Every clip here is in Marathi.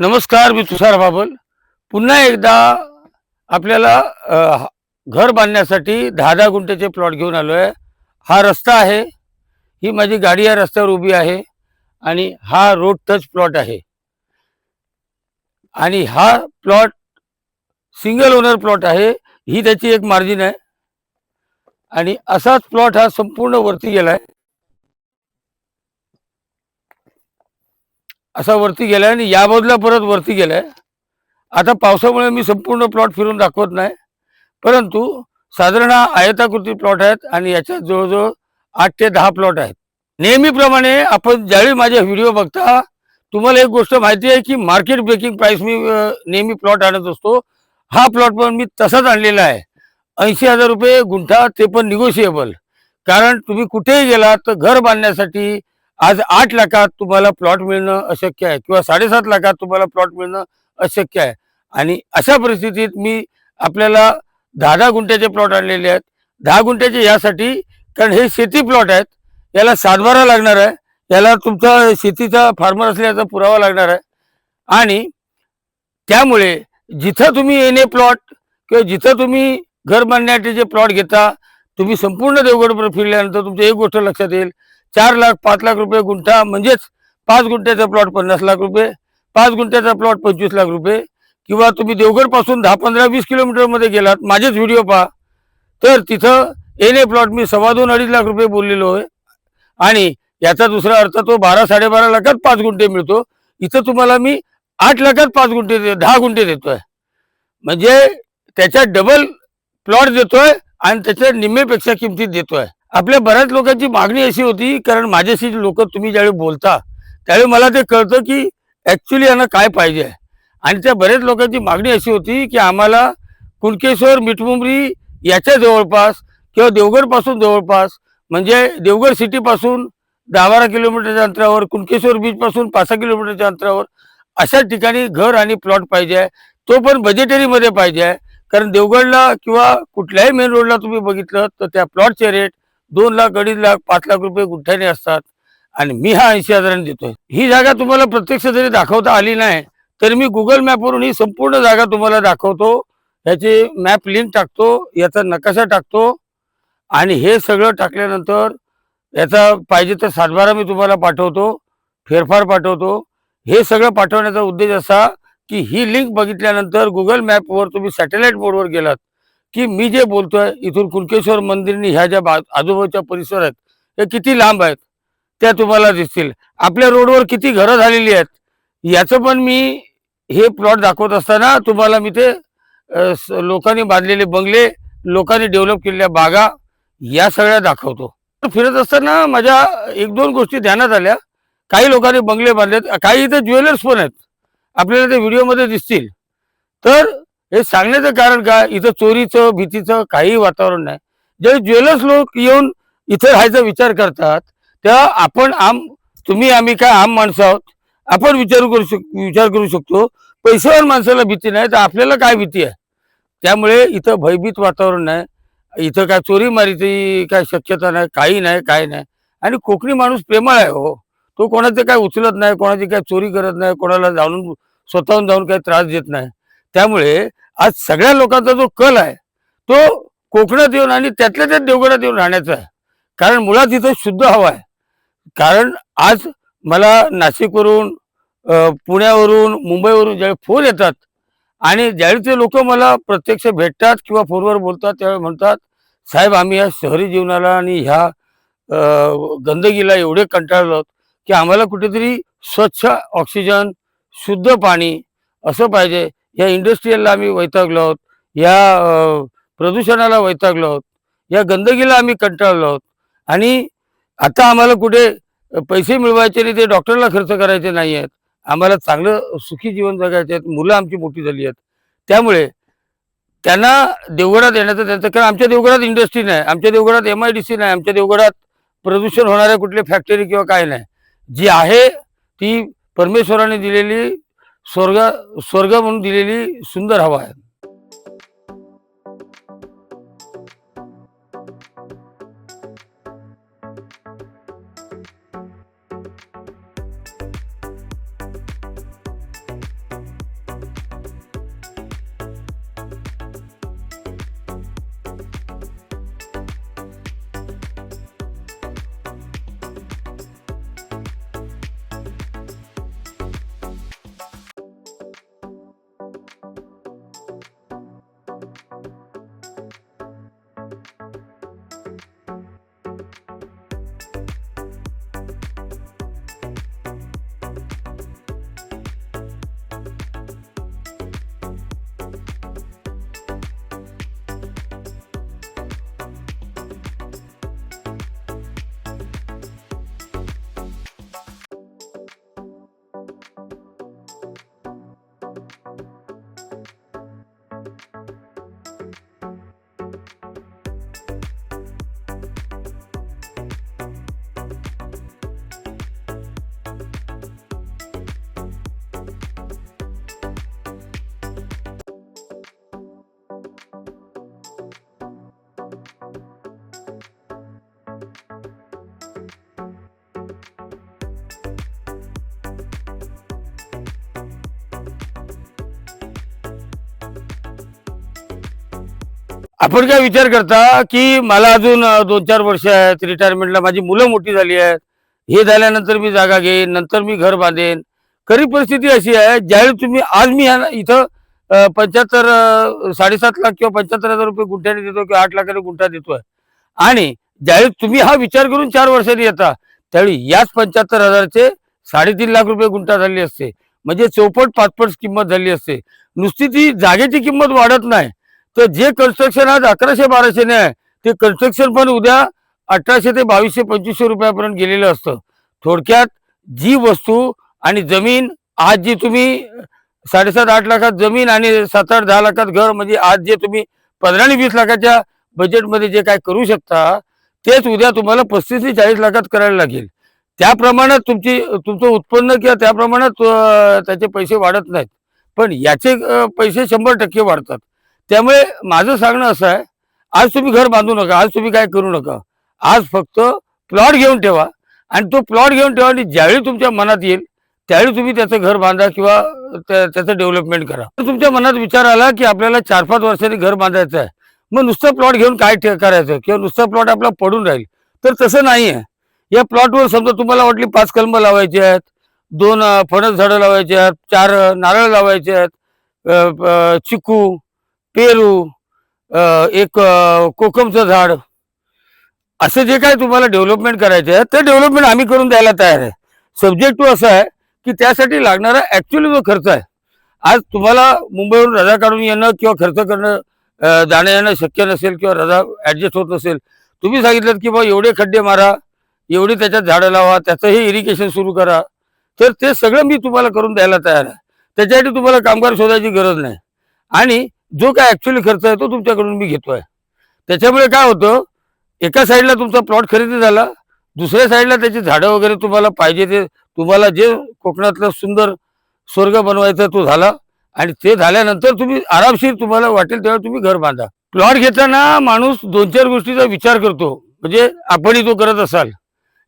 नमस्कार मी तुषार बाबल. पुन्हा एकदा आपल्याला घर बांधण्यासाठी दहा दहा गुंठ्याचे प्लॉट घेऊन आलो आहे. हा रस्ता आहे. ही माझी गाडी या रस्त्यावर उभी आहे आणि हा रोड टच प्लॉट आहे. आणि हा प्लॉट सिंगल ओनर प्लॉट आहे. ही त्याची एक मार्जिन आहे. आणि असाच प्लॉट हा संपूर्ण वरती गेला आहे असा वरती गेलाय आणि या बाजूला परत वरती गेलाय. आता पावसामुळे मी संपूर्ण प्लॉट फिरून दाखवत नाही. परंतु साधारण आयताकृती प्लॉट आहेत आणि याच्यात जवळजवळ आठ ते दहा प्लॉट आहेत. नेहमीप्रमाणे आपण ज्यावेळी माझे व्हिडिओ बघता तुम्हाला एक गोष्ट माहिती आहे की मार्केट ब्रेकिंग प्राइस मी नेहमी प्लॉट आणत असतो. हा प्लॉट पण मी तसाच आणलेला आहे. ऐंशी हजार रुपये गुंठा ते पण निगोशिएबल कारण तुम्ही कुठेही गेलात तर घर बांधण्यासाठी आज आठ लाखात तुम्हाला प्लॉट मिळणं अशक्य आहे किंवा साडेसात लाखात तुम्हाला प्लॉट मिळणं अशक्य आहे. आणि अशा परिस्थितीत मी आपल्याला दहा दहा गुंठ्याचे प्लॉट आणलेले आहेत. दहा गुंठ्याचे यासाठी कारण हे शेती प्लॉट आहेत याला सातबारा लागणार आहे. याला तुमचा शेतीचा फार्मर असल्याचा पुरावा लागणार आहे. आणि त्यामुळे जिथं तुम्ही येणे प्लॉट किंवा जिथं तुम्ही घर बांधण्याचे जे प्लॉट घेता तुम्ही संपूर्ण देवगड फिरल्यानंतर तुमच्या एक गोष्ट लक्षात येईल चार लाख पाच लाख रुपये गुंठा म्हणजेच पाच गुंठ्याचा प्लॉट पन्नास लाख रुपये पाच गुंठ्याचा प्लॉट पंचवीस लाख रुपये किंवा तुम्ही देवघरपासून दहा पंधरा वीस किलोमीटरमध्ये गेलात माझेच व्हिडिओ पहा तर तिथं एन प्लॉट मी सव्वा दोन अडीच लाख रुपये बोललेलो आहे. आणि याचा दुसरा अर्थ तो बारा साडेबारा लाखात पाच गुंठे मिळतो. इथं तुम्हाला मी आठ लाखात पाच गुंठे दे दहा गुंठे देतोय. म्हणजे त्याच्या डबल प्लॉट देतोय आणि त्याच्या निम्मेपेक्षा किमतीत देतोय. आपल्या बऱ्याच लोकांची मागणी अशी होती कारण माझ्याशी लोक तुम्ही ज्यावेळी बोलता त्यावेळी मला ते कळतं की ॲक्च्युली यांना काय पाहिजे आहे. आणि त्या बऱ्याच लोकांची मागणी अशी होती की आम्हाला कुणकेश्वर मिठमुंबरी याच्या जवळपास किंवा देवगडपासून जवळपास म्हणजे देवगड सिटीपासून दहा बारा किलोमीटरच्या अंतरावर कुणकेश्वर बीचपासून पाच सहा किलोमीटरच्या अंतरावर अशा ठिकाणी घर आणि प्लॉट पाहिजे आहे. तो पण बजेटरीमध्ये पाहिजे आहे. कारण देवगडला किंवा कुठल्याही मेन रोडला तुम्ही बघितलं तर त्या प्लॉटचे रेट दोन लाख अडीच लाख पाच लाख रुपये गुठ्ठ्याने असतात. आणि मी हा ऐंशी हजारांनी देतोय. ही जागा तुम्हाला प्रत्यक्ष जरी दाखवता आली नाही तर मी गुगल मॅपवरून ही संपूर्ण जागा तुम्हाला दाखवतो. याची मॅप लिंक टाकतो याचा नकाशा टाकतो. आणि हे सगळं टाकल्यानंतर याचा पाहिजे तर सातबारा मी तुम्हाला पाठवतो फेरफार पाठवतो. हे सगळं पाठवण्याचा उद्देश असा की ही लिंक बघितल्यानंतर गुगल मॅपवर तुम्ही सॅटेलाईट मोडवर गेलात की मी जे बोलतोय इथून कुणकेश्वर मंदिरनी ह्या ज्या बा- आजूबाजूच्या परिसर आहेत हे किती लांब आहेत त्या तुम्हाला दिसतील. आपल्या रोडवर किती घरं झालेली आहेत याचं पण मी हे प्लॉट दाखवत असताना तुम्हाला मी ते स- लोकांनी बांधलेले बंगले लोकांनी डेव्हलप केलेल्या बागा या सगळ्या दाखवतो. तर फिरत असताना माझ्या एक दोन गोष्टी ध्यानात आल्या. काही लोकांनी बंगले बांधलेत काही इथे ज्वेलर्स पण आहेत. आपल्याला ते व्हिडिओमध्ये दिसतील. तर हे सांगण्याचं कारण काय? इथं चोरीचं भीतीचं काही वातावरण नाही. जे ज्वेलर्स लोक येऊन इथं राहायचा विचार करतात तेव्हा आपण आम तुम्ही आम्ही काय आम माणसं आहोत आपण विचार करू शक विचार करू शकतो. पैशावर माणसाला भीती नाही तर आपल्याला काय भीती आहे? त्यामुळे इथं भयभीत वातावरण नाही. इथं काय चोरी मारीची काय शक्यता नाही काही नाही काय नाही. आणि कोकणी माणूस प्रेमळ आहे हो. तो कोणाचं काय उचलत नाही कोणाची काय चोरी करत नाही कोणाला जाणून स्वतःहून जाऊन काही त्रास देत नाही. त्यामुळे आज सगळ्या लोकांचा जो कल आहे तो कोकणात येऊन आणि त्यातल्या त्यात देवगडात येऊन राहण्याचा आहे. कारण मुळात इथं शुद्ध हवा आहे. कारण आज मला नाशिकवरून पुण्यावरून मुंबईवरून ज्यावेळी फोन येतात आणि ज्यावेळी ते लोक मला प्रत्यक्ष भेटतात किंवा फोनवर बोलतात त्यावेळी म्हणतात साहेब आम्ही या शहरी जीवनाला आणि ह्या गंदगीला एवढे कंटाळलो आहोत की आम्हाला कुठेतरी स्वच्छ ऑक्सिजन शुद्ध पाणी असं पाहिजे. या इंडस्ट्रीयलला आम्ही वैतागलो आहोत. या प्रदूषणाला वैतागलो आहोत. या गंदगीला आम्ही कंटाळलो आहोत. आणि आता आम्हाला कुठे पैसे मिळवायचे नाही ते डॉक्टरला खर्च करायचे नाही आहेत. आम्हाला चांगलं सुखी जीवन जगायचे आहेत. मुलं आमची मोठी झाली आहेत. त्यामुळे त्यांना देवगडात येण्याचं त्यांचं कारण आमच्या देवगडात इंडस्ट्री नाही. आमच्या देवगडात एम आय डी सी नाही. आमच्या देवगडात प्रदूषण होणाऱ्या कुठली फॅक्टरी किंवा काय नाही. जी आहे ती परमेश्वराने दिलेली स्वर्ग स्वर्ग म्हणून दिलेली सुंदर हवा आहे. आपण काय विचार करता की मला अजून दोन चार वर्ष आहेत रिटायरमेंटला माझी मुलं मोठी झाली आहेत. हे झाल्यानंतर मी जागा घेईन नंतर मी घर बांधेन. खरी परिस्थिती अशी आहे ज्यावेळी तुम्ही आज मी ह्या- इथं पंच्याहत्तर साडेसात लाख किंवा पंच्याहत्तर हजार रुपये गुंठ्याने देतो किंवा आठ लाखाने गुंठा देतोय. आणि ज्यावेळी तुम्ही हा विचार करून चार वर्षांनी येता त्यावेळी याच पंच्याहत्तर हजारचे साडेतीन लाख रुपये गुंठा झाली असते. म्हणजे चौपट पाचपट किंमत झाली असते. नुसती ती जागेची किंमत वाढत नाही. तर जे कन्स्ट्रक्शन आज अकराशे बाराशेने आहे ते कन्स्ट्रक्शन पण उद्या अठराशे ते बावीसशे पंचवीसशे रुपयापर्यंत गेलेलं असतं. थोडक्यात जी वस्तू आणि जमीन आज जी तुम्ही साडेसात आठ लाखात जमीन आणि सात आठ दहा लाखात घर म्हणजे आज जे तुम्ही पंधरा आणि वीस लाखाच्या बजेटमध्ये जे काय करू शकता तेच उद्या तुम्हाला पस्तीस ते चाळीस लाखात करायला लागेल. त्या प्रमाणात तुमची तुमचं उत्पन्न किंवा त्या प्रमाणात त्याचे पैसे वाढत नाहीत. पण याचे पैसे शंभर टक्के वाढतात. त्यामुळे माझं सांगणं असं आहे आज तुम्ही घर बांधू नका आज तुम्ही काय करू नका. आज फक्त प्लॉट घेऊन ठेवा आणि तो प्लॉट घेऊन ठेवा आणि ज्यावेळी तुमच्या मनात येईल त्यावेळी तुम्ही त्याचं घर बांधा किंवा त्या- त्याचं डेव्हलपमेंट करा. तुमच्या मनात विचार आला की आपल्याला चार पाच वर्षांनी घर बांधायचं आहे मग नुसतं प्लॉट घेऊन काय ठे- करायचं? किंवा नुसतं प्लॉट आपला पडून राहील. तर तसं नाही आहे. या प्लॉटवर समजा तुम्हाला वाटली पाच कलमं लावायची आहेत दोन फणस झाडं लावायची आहेत चार नारळ लावायचे आहेत चिकू पेरू एक कोकमचं झाड. असं जे काय तुम्हाला डेव्हलपमेंट करायचं आहे ते डेव्हलपमेंट आम्ही करून द्यायला तयार आहे. सब्जेक्ट टू असं आहे की त्यासाठी लागणारा ॲक्च्युली जो खर्च आहे आज तुम्हाला मुंबईवरून रजा काढून येणं किंवा खर्च करणं जाणं येणं शक्य नसेल किंवा रजा ॲडजस्ट होत नसेल तुम्ही सांगितलं की बा एवढे खड्डे मारा एवढी त्याच्यात झाडं लावा त्याचंही इरिगेशन सुरू करा. तर ते सगळं मी तुम्हाला करून द्यायला तयार आहे. त्याच्यासाठी तुम्हाला कामगार शोधायची गरज नाही. आणि जो काय ऍक्च्युअली खर्च आहे तो तुमच्याकडून मी घेतोय. त्याच्यामुळे काय होतं एका साईडला तुमचा प्लॉट खरेदी झाला दुसऱ्या साईडला त्याची झाडं वगैरे तुम्हाला पाहिजे ते तुम्हाला जे कोकणातलं सुंदर स्वर्ग बनवायचा तो झाला. आणि ते झाल्यानंतर तुम्ही आरामशीर तुम्हाला वाटेल तेव्हा तुम्ही घर बांधा. प्लॉट घेताना माणूस दोन चार गोष्टीचा विचार करतो. म्हणजे आपणही तो करत असाल.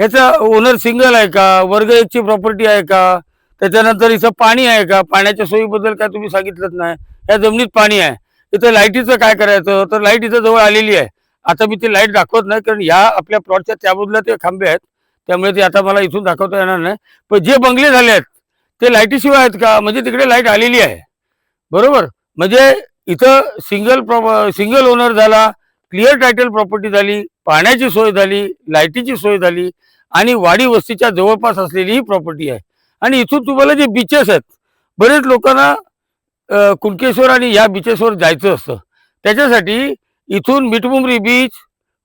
ह्याचा ओनर सिंगल आहे का? वर्ग एकची प्रॉपर्टी आहे का? त्याच्यानंतर इथं पाणी आहे का? पाण्याच्या सोयीबद्दल काय तुम्ही सांगितलंच नाही. या जमिनीत पाणी आहे. इथं लाईटीचं काय करायचं? तर लाइट इथं जवळ आलेली आहे. आता मी ती लाइट दाखवत नाही कारण या आपल्या प्लॉटच्या त्या ते खांबे आहेत. त्यामुळे ते आता मला इथून दाखवता येणार नाही. पण जे बंगले झाले आहेत ते लाईटीशिवाय आहेत का? म्हणजे तिकडे लाइट आलेली आहे. बरोबर? म्हणजे इथं सिंगल प्रॉप सिंगल ओनर झाला क्लिअर टायटल प्रॉपर्टी झाली पाण्याची सोय झाली लाईटीची सोय झाली आणि वाडी वस्तीच्या जवळपास असलेली ही प्रॉपर्टी आहे. आणि इथून तुम्हाला जे बीचेस आहेत बरेच लोकांना कुणकेश्वर आणि या बीचेसवर जायचं असतं. त्याच्यासाठी इथून मिठमुंबरी बीच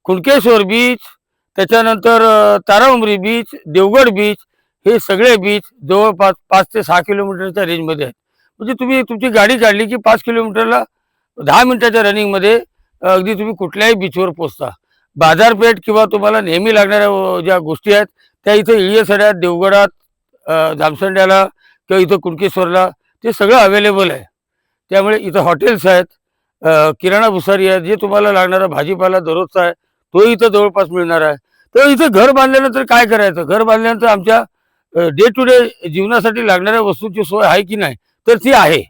कुणकेश्वर बीच त्याच्यानंतर अ, ताराउमरी बीच देवगड बीच हे सगळे बीच जवळपास पाच ते सहा किलोमीटरच्या रेंजमध्ये आहेत. म्हणजे तुम्ही तुमची गाडी काढली की पाच किलोमीटरला दहा मिनिटाच्या रनिंगमध्ये अगदी तुम्ही कुठल्याही बीचवर पोचता बाजारपेठ किंवा तुम्हाला नेहमी लागणाऱ्या ज्या गोष्टी आहेत त्या इथं इळियसड्यात देवगडात जामसंड्याला किंवा इथं कुणकेश्वरला ते सगळं अवेलेबल आहे. त्यामुळे इथं हॉटेल्स आहेत. किराणा भुसारी आहे जे तुम्हाला लागणारा भाजीपाला दररोजचा आहे तो इथं जवळपास मिळणार आहे. तर इथं घर बांधल्यानंतर काय करायचं? घर बांधल्यानंतर आमच्या डे टू डे जीवनासाठी लागणाऱ्या वस्तूंची सोय आहे की नाही? तर ती आहे.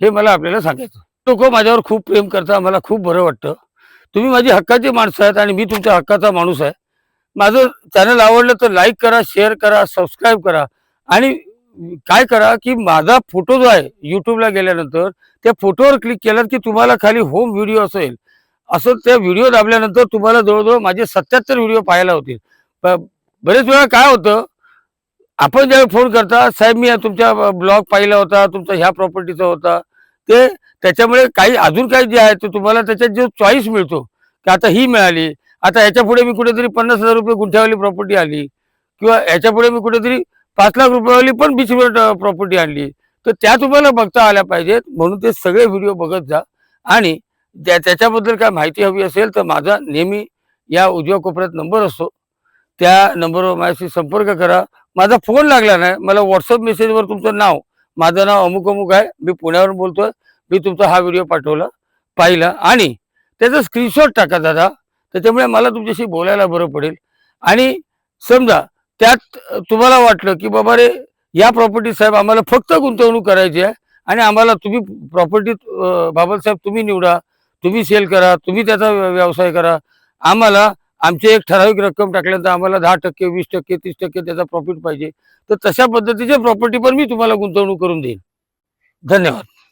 हे मला आपल्याला सांगायचं. लोक माझ्यावर खूप प्रेम करता मला खूप बरं वाटतं. तुम्ही माझी हक्काची माणसं आहेत आणि मी तुमच्या हक्काचा माणूस आहे. माझं चॅनल आवडलं तर लाईक करा शेअर करा सबस्क्राईब करा. आणि काय करा की माझा फोटो जो आहे यूट्यूबला गेल्यानंतर त्या फोटोवर क्लिक केलात की तुम्हाला खाली होम व्हिडिओ असेल. असं त्या व्हिडिओ दाबल्यानंतर तुम्हाला जवळजवळ माझे सत्याहत्तर व्हिडिओ पाहायला होतील. बरेच वेळा काय होतं आपण ज्यावेळी फोन करता साहेब मी तुमच्या ब्लॉग पाहिला होता तुमचा ह्या प्रॉपर्टीचा होता. ते त्याच्यामुळे काही अजून काही जे आहे ते तुम्हाला त्याच्यात जो चॉईस मिळतो की आता ही मिळाली आता याच्यापुढे मी कुठेतरी पन्नास हजार रुपये गुंठ्यावाली प्रॉपर्टी आली किंवा याच्यापुढे मी कुठेतरी पाच लाख रुपयावाली पण बीचवर प्रॉपर्टी आणली. तर त्या तुम्हाला बघता आल्या पाहिजेत. म्हणून ते सगळे व्हिडिओ बघत जा. आणि त्या त्याच्याबद्दल काय माहिती हवी असेल तर माझा नेहमी या उजव्या कोपऱ्यात नंबर असतो. त्या नंबरवर माझ्याशी संपर्क करा. माझा फोन लागला नाही. मला व्हॉट्सअप मेसेजवर तुमचं नाव माझं नाव अमुक अमुक आहे. मी पुण्यावरून बोलतोय. मी तुमचा हा व्हिडिओ पाठवला पाहिला. आणि त्याचा स्क्रीनशॉट टाका दादा. त्याच्यामुळे मला तुमच्याशी बोलायला बरं पडेल. आणि समजा त्यात तुम्हाला वाटलं की बाबा रे या प्रॉपर्टी साहेब आम्हाला फक्त गुंतवणूक करायची आहे आणि आम्हाला तुम्ही प्रॉपर्टी बाबासाहेब तुम्ही निवडा तुम्ही सेल करा तुम्ही त्याचा व्यवसाय करा. आम्हाला आमची एक ठराविक रक्कम टाकल्यानंतर आम्हाला दहा टक्के वीस टक्के तीस टक्के त्याचा प्रॉफिट पाहिजे. तर तशा पद्धतीचे प्रॉपर्टी पण मी तुम्हाला गुंतवणूक करून देईन. धन्यवाद.